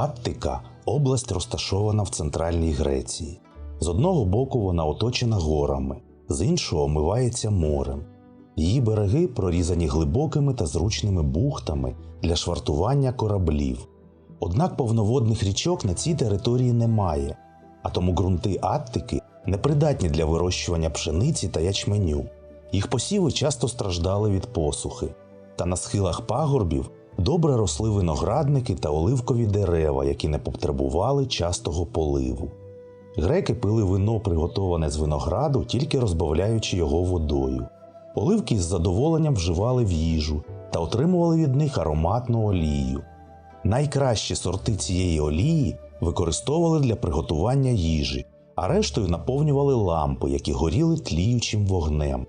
Аттика область розташована в центральній Греції. З одного боку вона оточена горами, з іншого омивається морем. Її береги прорізані глибокими та зручними бухтами для швартування кораблів. Однак повноводних річок на цій території немає, а тому ґрунти Аттики непридатні для вирощування пшениці та ячменю. Їх посіви часто страждали від посухи, та на схилах пагорбів добре росли виноградники та оливкові дерева, які не потребували частого поливу. Греки пили вино, приготоване з винограду, тільки розбавляючи його водою. Оливки з задоволенням вживали в їжу та отримували від них ароматну олію. Найкращі сорти цієї олії використовували для приготування їжі, а рештою наповнювали лампи, які горіли тліючим вогнем.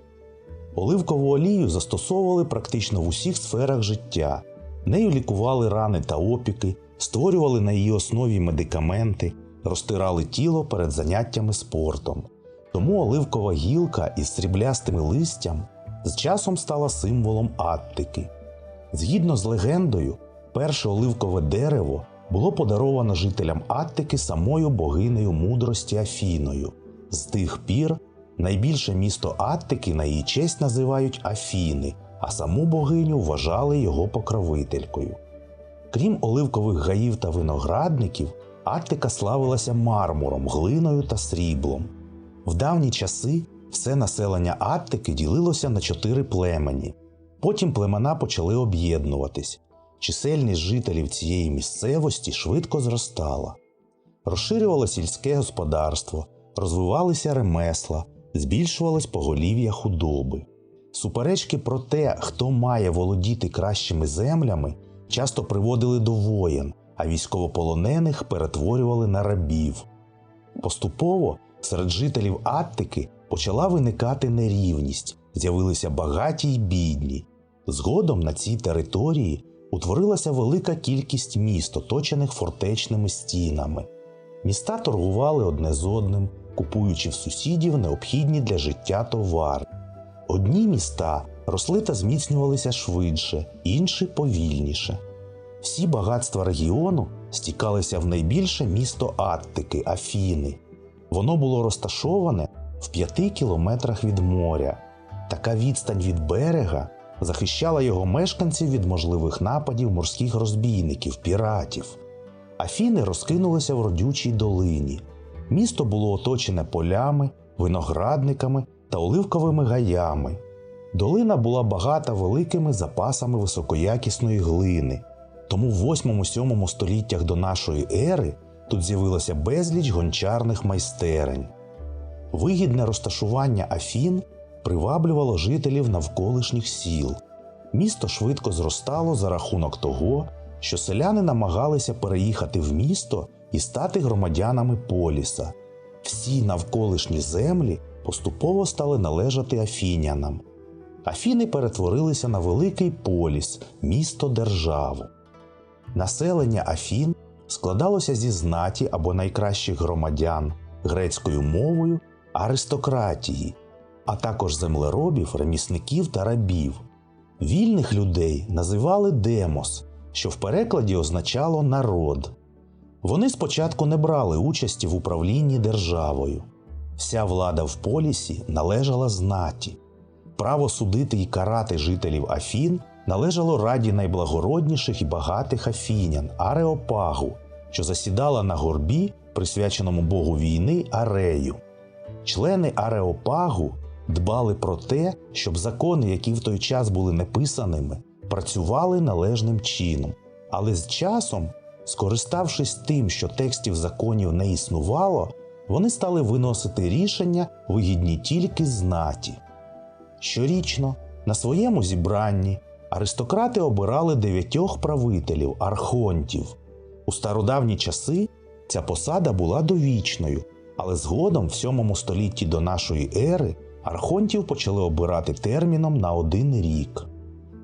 Оливкову олію застосовували практично в усіх сферах життя. Нею лікували рани та опіки, створювали на її основі медикаменти, розтирали тіло перед заняттями спортом. Тому оливкова гілка із сріблястим листям з часом стала символом Аттики. Згідно з легендою, перше оливкове дерево було подаровано жителям Аттики самою богинею мудрості Афіною. З тих пір найбільше місто Аттики на її честь називають Афіни, а саму богиню вважали його покровителькою. Крім оливкових гаїв та виноградників, Аттика славилася мармуром, глиною та сріблом. В давні часи все населення Аттики ділилося на чотири племені. Потім племена почали об'єднуватись. Чисельність жителів цієї місцевості швидко зростала. Розширювало сільське господарство, розвивалися ремесла, збільшувалось поголів'я худоби. Суперечки про те, хто має володіти кращими землями, часто приводили до воєн, а військовополонених перетворювали на рабів. Поступово серед жителів Аттики почала виникати нерівність, з'явилися багаті й бідні. Згодом на цій території утворилася велика кількість міст, оточених фортечними стінами. Міста торгували одне з одним, купуючи в сусідів необхідні для життя товари. Одні міста росли та зміцнювалися швидше, інші повільніше. Всі багатства регіону стікалися в найбільше місто Аттики Афіни. Воно було розташоване в п'яти кілометрах від моря. Така відстань від берега захищала його мешканців від можливих нападів морських розбійників, піратів. Афіни розкинулися в родючій долині. Місто було оточене полями, виноградниками та оливковими гаями. Долина була багата великими запасами високоякісної глини. Тому в 8-7 століттях до нашої ери тут з'явилося безліч гончарних майстерень. Вигідне розташування Афін приваблювало жителів навколишніх сіл. Місто швидко зростало за рахунок того, що селяни намагалися переїхати в місто і стати громадянами поліса. Всі навколишні землі поступово стали належати афінянам. Афіни перетворилися на великий поліс, місто державу. Населення Афін складалося зі знаті або найкращих громадян грецькою мовою аристократії, а також землеробів, ремісників та рабів. Вільних людей називали демос, що в перекладі означало народ. Вони спочатку не брали участі в управлінні державою. Вся влада в полісі належала знаті. Право судити і карати жителів Афін належало раді найблагородніших і багатих афінян Ареопагу, що засідала на горбі, присвяченому богу війни Арею. Члени Ареопагу дбали про те, щоб закони, які в той час були неписаними, працювали належним чином. Але з часом, скориставшись тим, що текстів законів не існувало, вони стали виносити рішення, вигідні тільки знаті. Щорічно на своєму зібранні аристократи обирали дев'ятьох правителів архонтів. У стародавні часи ця посада була довічною, але згодом, в 7 столітті до нашої ери, архонтів почали обирати терміном на один рік.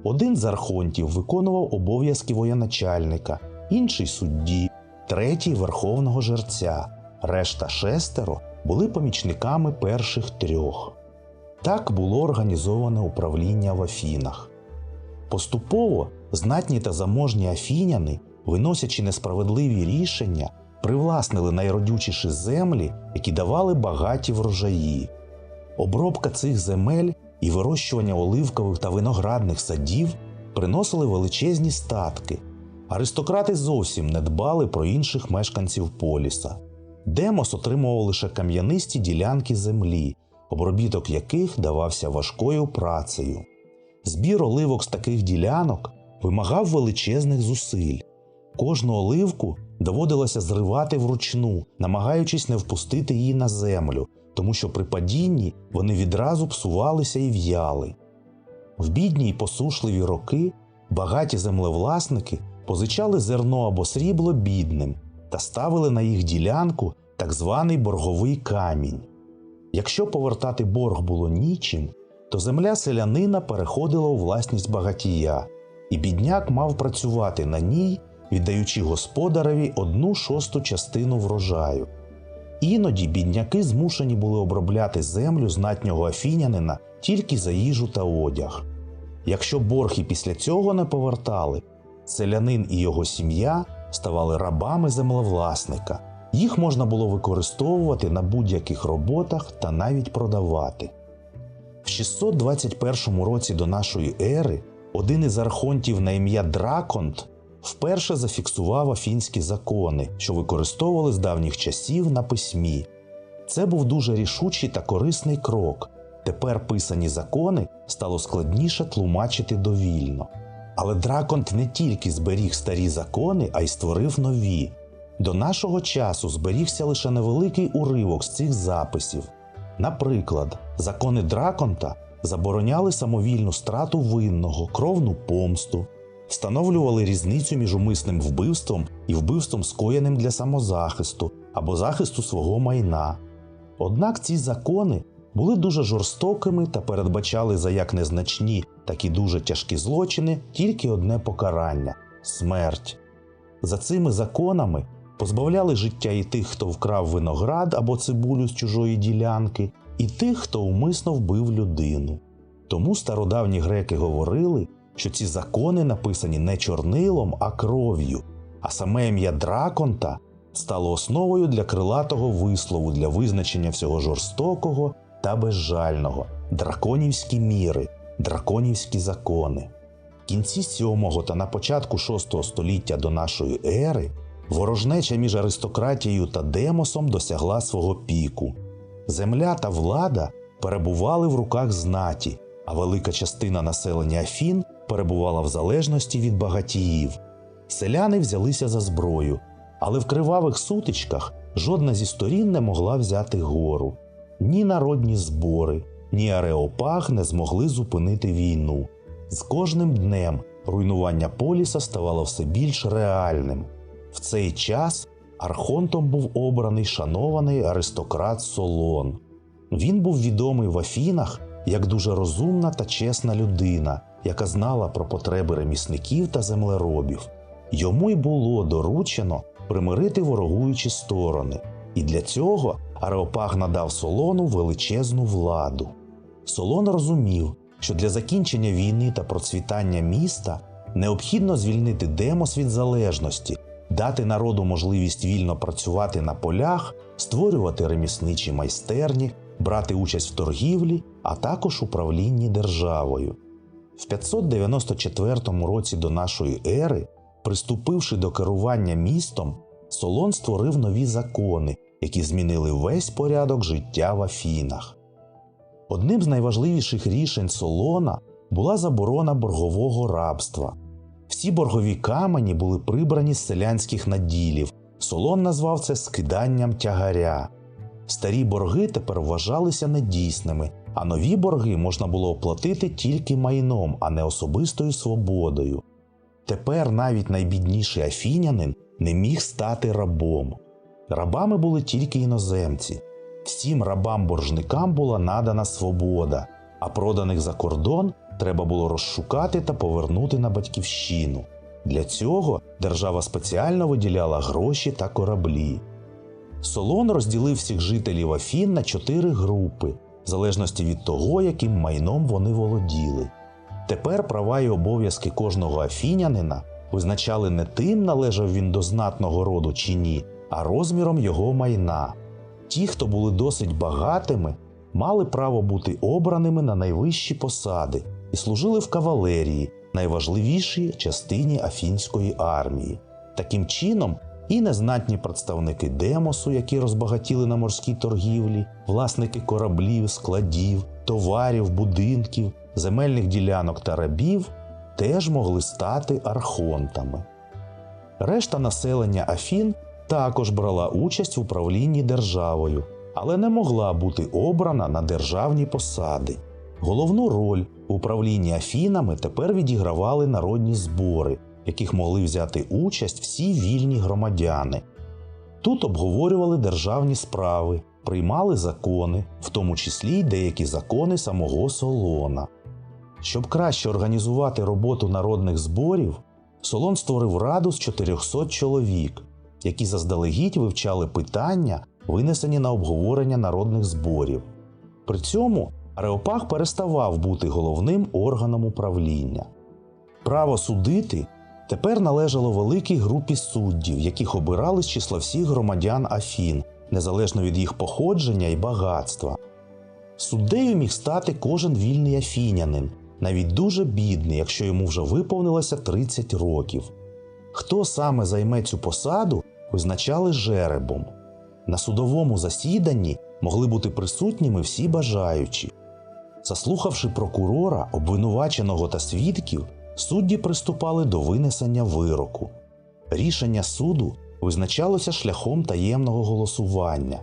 Один з архонтів виконував обов'язки воєначальника, інший судді, третій верховного жерця, решта шестеро були помічниками перших трьох. Так було організоване управління в Афінах. Поступово знатні та заможні афіняни виносячи несправедливі рішення, привласнили найродючіші землі, які давали багаті врожаї. Обробка цих земель і вирощування оливкових та виноградних садів приносили величезні статки. Аристократи зовсім не дбали про інших мешканців поліса. Демос отримував лише кам'янисті ділянки землі, обробіток яких давався важкою працею. Збір оливок з таких ділянок вимагав величезних зусиль. Кожну оливку доводилося зривати вручну, намагаючись не впустити її на землю, тому що при падінні вони відразу псувалися і в'яли. В бідні й посушливі роки багаті землевласники позичали зерно або срібло бідним та ставили на їх ділянку так званий борговий камінь. Якщо повертати борг було нічим, то земля селянина переходила у власність багатія, і бідняк мав працювати на ній, віддаючи господареві одну шосту частину врожаю. Іноді бідняки змушені були обробляти землю знатнього афінянина тільки за їжу та одяг. Якщо борг і після цього не повертали, селянин і його сім'я ставали рабами землевласника. Їх можна було використовувати на будь-яких роботах та навіть продавати. В 621 році до нашої ери один із архонтів на ім'я Драконт вперше зафіксував афінські закони, що використовували з давніх часів на письмі. Це був дуже рішучий та корисний крок. Тепер писані закони стало складніше тлумачити довільно. Але Драконт не тільки зберіг старі закони, а й створив нові. До нашого часу зберігся лише невеликий уривок з цих записів. Наприклад, закони Драконта забороняли самовільну страту винного, кровну помсту, встановлювали різницю між умисним вбивством і вбивством, скоєним для самозахисту або захисту свого майна. Однак ці закони були дуже жорстокими та передбачали за як незначні, так і дуже тяжкі злочини тільки одне покарання смерть. За цими законами позбавляли життя і тих, хто вкрав виноград або цибулю з чужої ділянки, і тих, хто умисно вбив людину. Тому стародавні греки говорили, що ці закони написані не чорнилом, а кров'ю, а саме ім'я Драконта стало основою для крилатого вислову для визначення всього жорстокого та безжального, драконівські міри, драконівські закони. В кінці 7 та на початку 6 століття до нашої ери ворожнеча між аристократією та демосом досягла свого піку. Земля та влада перебували в руках знаті, а велика частина населення Афін перебувала в залежності від багатіїв. Селяни взялися за зброю, але в кривавих сутичках жодна зі сторін не могла взяти гору. Ні народні збори, ні Ареопаг не змогли зупинити війну. З кожним днем руйнування поліса ставало все більш реальним. В цей час архонтом був обраний шанований аристократ Солон. Він був відомий в Афінах як дуже розумна та чесна людина, яка знала про потреби ремісників та землеробів. Йому й було доручено примирити ворогуючі сторони, і для цього Ареопаг надав Солону величезну владу. Солон розумів, що для закінчення війни та процвітання міста необхідно звільнити Демос від залежності, дати народу можливість вільно працювати на полях, створювати ремісничі майстерні, брати участь в торгівлі, а також управлінні державою. В 594 році до нашої ери, приступивши до керування містом, Солон створив нові закони, які змінили весь порядок життя в Афінах. Одним з найважливіших рішень Солона була заборона боргового рабства. Всі боргові камені були прибрані з селянських наділів. Солон назвав це скиданням тягаря. Старі борги тепер вважалися недійсними, а нові борги можна було оплатити тільки майном, а не особистою свободою. Тепер навіть найбідніший афінянин не міг стати рабом. Рабами були тільки іноземці. Всім рабам-боржникам була надана свобода, а проданих за кордон треба було розшукати та повернути на батьківщину. Для цього держава спеціально виділяла гроші та кораблі. Солон розділив всіх жителів Афін на чотири групи, в залежності від того, яким майном вони володіли. Тепер права і обов'язки кожного афінянина визначали не тим, належав він до знатного роду чи ні, а розміром його майна. Ті, хто були досить багатими, мали право бути обраними на найвищі посади і служили в кавалерії, найважливішій частині афінської армії. Таким чином, і незнатні представники Демосу, які розбагатіли на морській торгівлі, власники кораблів, складів, товарів, будинків, земельних ділянок та рабів, теж могли стати архонтами. Решта населення Афін також брала участь в управлінні державою, але не могла бути обрана на державні посади. Головну роль в управлінні Афінами тепер відігравали народні збори, в яких могли взяти участь всі вільні громадяни. Тут обговорювали державні справи, приймали закони, в тому числі й деякі закони самого Солона. Щоб краще організувати роботу народних зборів, Солон створив раду з 400 чоловік, які заздалегідь вивчали питання, винесені на обговорення народних зборів. При цьому Ареопаг переставав бути головним органом управління. Право судити тепер належало великій групі суддів, яких обирали з числа всіх громадян Афін, незалежно від їх походження і багатства. Суддею міг стати кожен вільний афінянин, навіть дуже бідний, якщо йому вже виповнилося 30 років. Хто саме займе цю посаду, визначали жеребом. На судовому засіданні могли бути присутніми всі бажаючі. Заслухавши прокурора, обвинуваченого та свідків, судді приступали до винесення вироку. Рішення суду визначалося шляхом таємного голосування.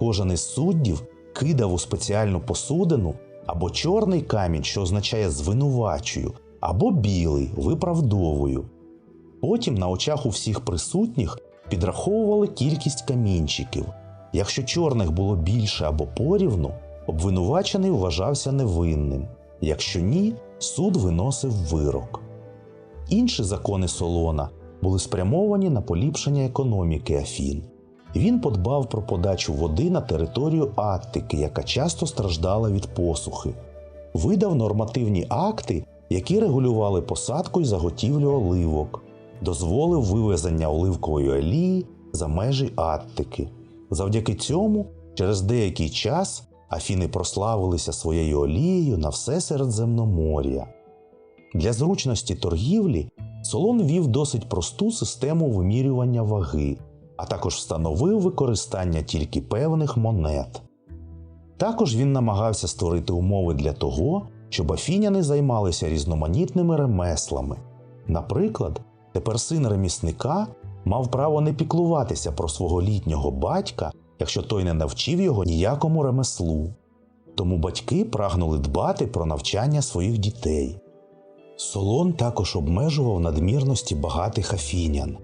Кожен із суддів кидав у спеціальну посудину або чорний камінь, що означає звинувачую, або білий виправдовую. Потім на очах у всіх присутніх підраховували кількість камінчиків. Якщо чорних було більше або порівну, обвинувачений вважався невинним. Якщо ні, суд виносив вирок. Інші закони Солона були спрямовані на поліпшення економіки Афін. Він подбав про подачу води на територію Аттики, яка часто страждала від посухи, видав нормативні акти, які регулювали посадку і заготівлю оливок, дозволив вивезення оливкової олії за межі Аттики. Завдяки цьому, через деякий час Афіни прославилися своєю олією на все Середземномор'я. Для зручності торгівлі Солон вів досить просту систему вимірювання ваги, а також встановив використання тільки певних монет. Також він намагався створити умови для того, щоб афіняни займалися різноманітними ремеслами. Наприклад, тепер син ремісника мав право не піклуватися про свого літнього батька, якщо той не навчив його ніякому ремеслу. Тому батьки прагнули дбати про навчання своїх дітей. Солон також обмежував надмірності багатих афінян.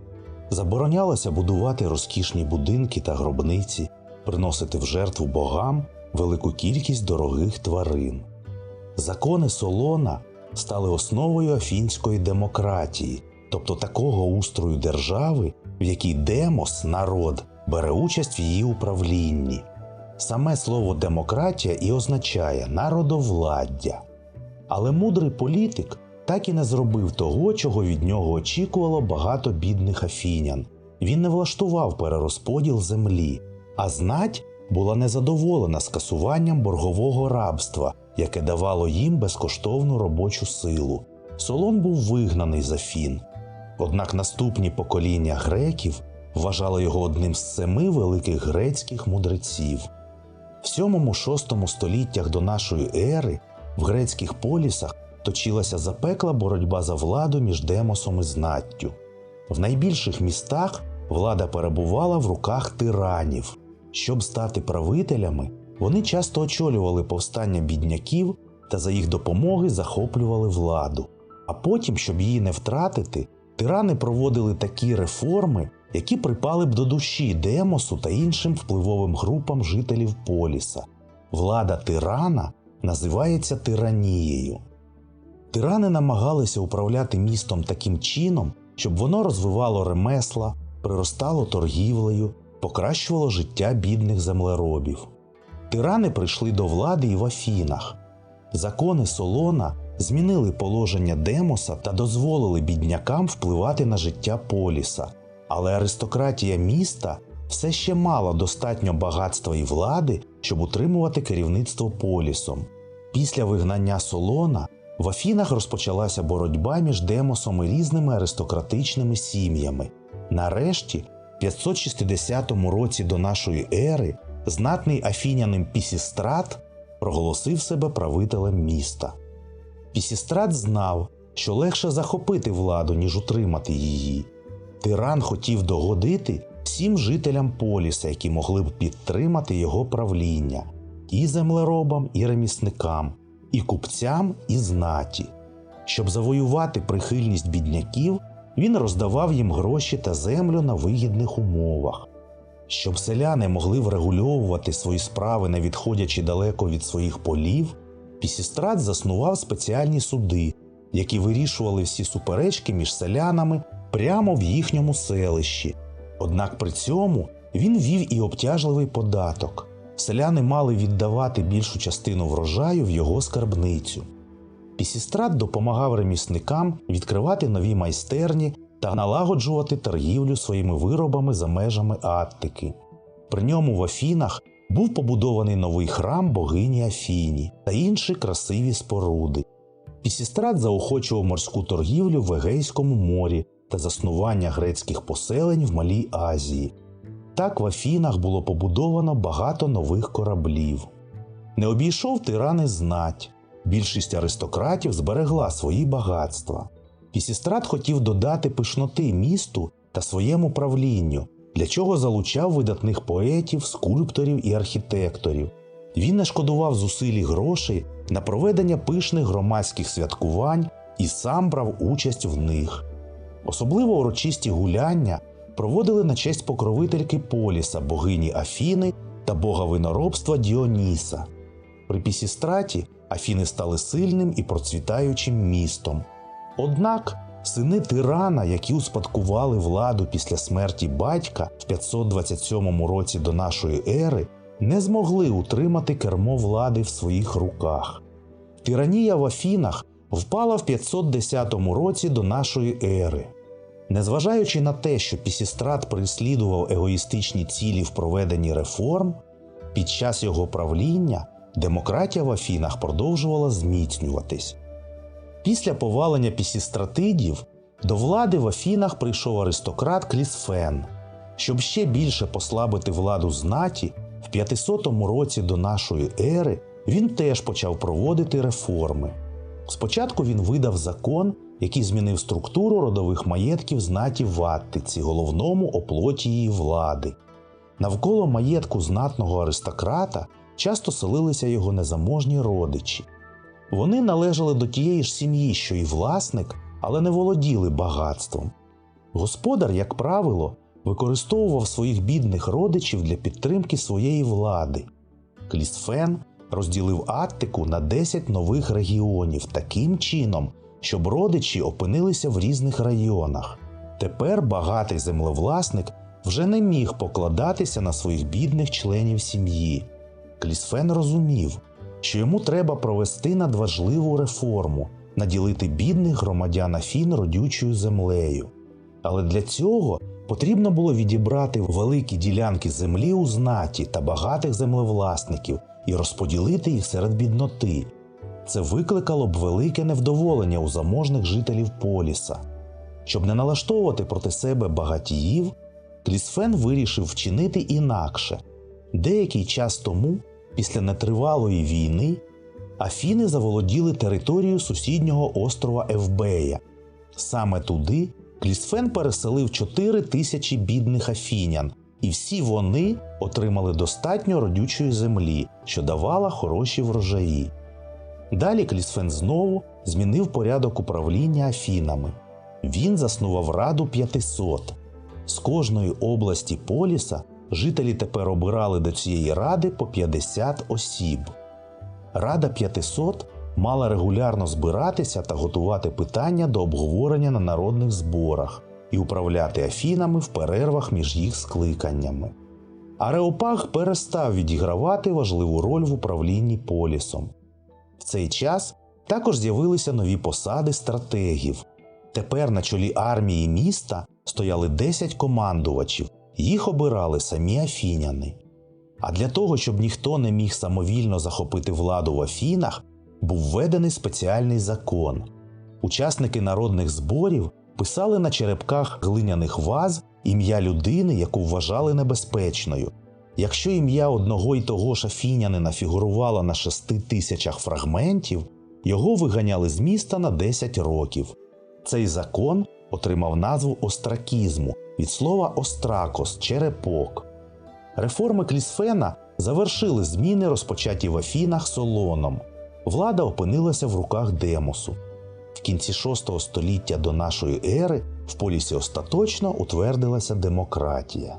Заборонялося будувати розкішні будинки та гробниці, приносити в жертву богам велику кількість дорогих тварин. Закони Солона стали основою афінської демократії, тобто такого устрою держави, в якій демос, народ, бере участь в її управлінні. Саме слово демократія і означає народовладдя. Але мудрий політик так і не зробив того, чого від нього очікувало багато бідних афінян. Він не влаштував перерозподіл землі, а знать була незадоволена скасуванням боргового рабства, яке давало їм безкоштовну робочу силу. Солон був вигнаний з Афін. Однак наступні покоління греків вважали його одним з семи великих грецьких мудреців. В 7-6 століттях до нашої ери в грецьких полісах точилася запекла боротьба за владу між демосом і знаттю. В найбільших містах влада перебувала в руках тиранів. Щоб стати правителями, вони часто очолювали повстання бідняків та за їх допомоги захоплювали владу. А потім, щоб її не втратити, тирани проводили такі реформи, які припали б до душі Демосу та іншим впливовим групам жителів Поліса. Влада тирана називається тиранією. Тирани намагалися управляти містом таким чином, щоб воно розвивало ремесла, приростало торгівлею, покращувало життя бідних землеробів. Тирани прийшли до влади і в Афінах. Закони Солона змінили положення Демоса та дозволили біднякам впливати на життя поліса. Але аристократія міста все ще мала достатньо багатства і влади, щоб утримувати керівництво полісом. Після вигнання Солона в Афінах розпочалася боротьба між Демосом і різними аристократичними сім'ями. Нарешті, в 560 році до нашої ери, знатний афінянин Пісістрат проголосив себе правителем міста. Пісістрат знав, що легше захопити владу, ніж утримати її. Тиран хотів догодити всім жителям поліса, які могли б підтримати його правління, і землеробам, і ремісникам, і купцям, і знаті. Щоб завоювати прихильність бідняків, він роздавав їм гроші та землю на вигідних умовах. Щоб селяни могли врегульовувати свої справи, не відходячи далеко від своїх полів, Пісістрат заснував спеціальні суди, які вирішували всі суперечки між селянами прямо в їхньому селищі. Однак при цьому він вів і обтяжливий податок. Селяни мали віддавати більшу частину врожаю в його скарбницю. Пісістрат допомагав ремісникам відкривати нові майстерні та налагоджувати торгівлю своїми виробами за межами Аттики. При ньому в Афінах був побудований новий храм богині Афіні та інші красиві споруди. Пісістрат заохочував морську торгівлю в Егейському морі та заснування грецьких поселень в Малій Азії. Так в Афінах було побудовано багато нових кораблів. Не обійшов тирани знать. Більшість аристократів зберегла свої багатства. Пісістрат хотів додати пишноти місту та своєму правлінню, для чого залучав видатних поетів, скульпторів і архітекторів. Він не шкодував зусиль грошей на проведення пишних громадських святкувань і сам брав участь в них. Особливо урочисті гуляння проводили на честь покровительки Поліса, богині Афіни та бога виноробства Діоніса. При Пісістраті Афіни стали сильним і процвітаючим містом. Однак сини тирана, які успадкували владу після смерті батька в 527 році до нашої ери, не змогли утримати кермо влади в своїх руках. Тиранія в Афінах впала в 510 році до нашої ери. Незважаючи на те, що Пісістрат переслідував егоїстичні цілі в проведенні реформ, під час його правління демократія в Афінах продовжувала зміцнюватись. Після повалення пісістратидів до влади в Афінах прийшов аристократ Клісфен. Щоб ще більше послабити владу знаті, в 500 році до нашої ери він теж почав проводити реформи. Спочатку він видав закон, який змінив структуру родових маєтків знаті в Аттиці, головному оплоті її влади. Навколо маєтку знатного аристократа часто селилися його незаможні родичі. Вони належали до тієї ж сім'ї, що й власник, але не володіли багатством. Господар, як правило, використовував своїх бідних родичів для підтримки своєї влади. Клісфен розділив Аттику на 10 нових регіонів таким чином, щоб родичі опинилися в різних районах. Тепер багатий землевласник вже не міг покладатися на своїх бідних членів сім'ї. Клісфен розумів, що йому треба провести надважливу реформу, наділити бідних громадян Афін родючою землею. Але для цього потрібно було відібрати великі ділянки землі у знаті та багатих землевласників і розподілити їх серед бідноти. Це викликало б велике невдоволення у заможних жителів поліса. Щоб не налаштовувати проти себе багатіїв, Клісфен вирішив вчинити інакше. Деякий час тому, після нетривалої війни, Афіни заволоділи територією сусіднього острова Евбея. Саме туди Клісфен переселив 4 тисячі бідних афінян, і всі вони отримали достатньо родючої землі, що давала хороші врожаї. Далі Клісфен знову змінив порядок управління Афінами. Він заснував Раду 500. З кожної області поліса жителі тепер обирали до цієї ради по 50 осіб. Рада 500 мала регулярно збиратися та готувати питання до обговорення на народних зборах і управляти Афінами в перервах між їх скликаннями. Ареопаг перестав відігравати важливу роль в управлінні полісом. В цей час Також з'явилися нові посади стратегів. Тепер на чолі армії міста стояли 10 командувачів, їх обирали самі афіняни. А для того, щоб ніхто не міг самовільно захопити владу в Афінах, був введений спеціальний закон. Учасники народних зборів писали на черепках глиняних ваз ім'я людини, яку вважали небезпечною. Якщо ім'я одного й того ж афінянина фігурувало на шести тисячах фрагментів, його виганяли з міста на 10 років. Цей закон отримав назву остракізму від слова остракос черепок. Реформи Клісфена завершили зміни, розпочаті в Афінах Солоном. Влада опинилася в руках Демосу. В кінці VI століття до нашої ери в полісі остаточно утвердилася демократія.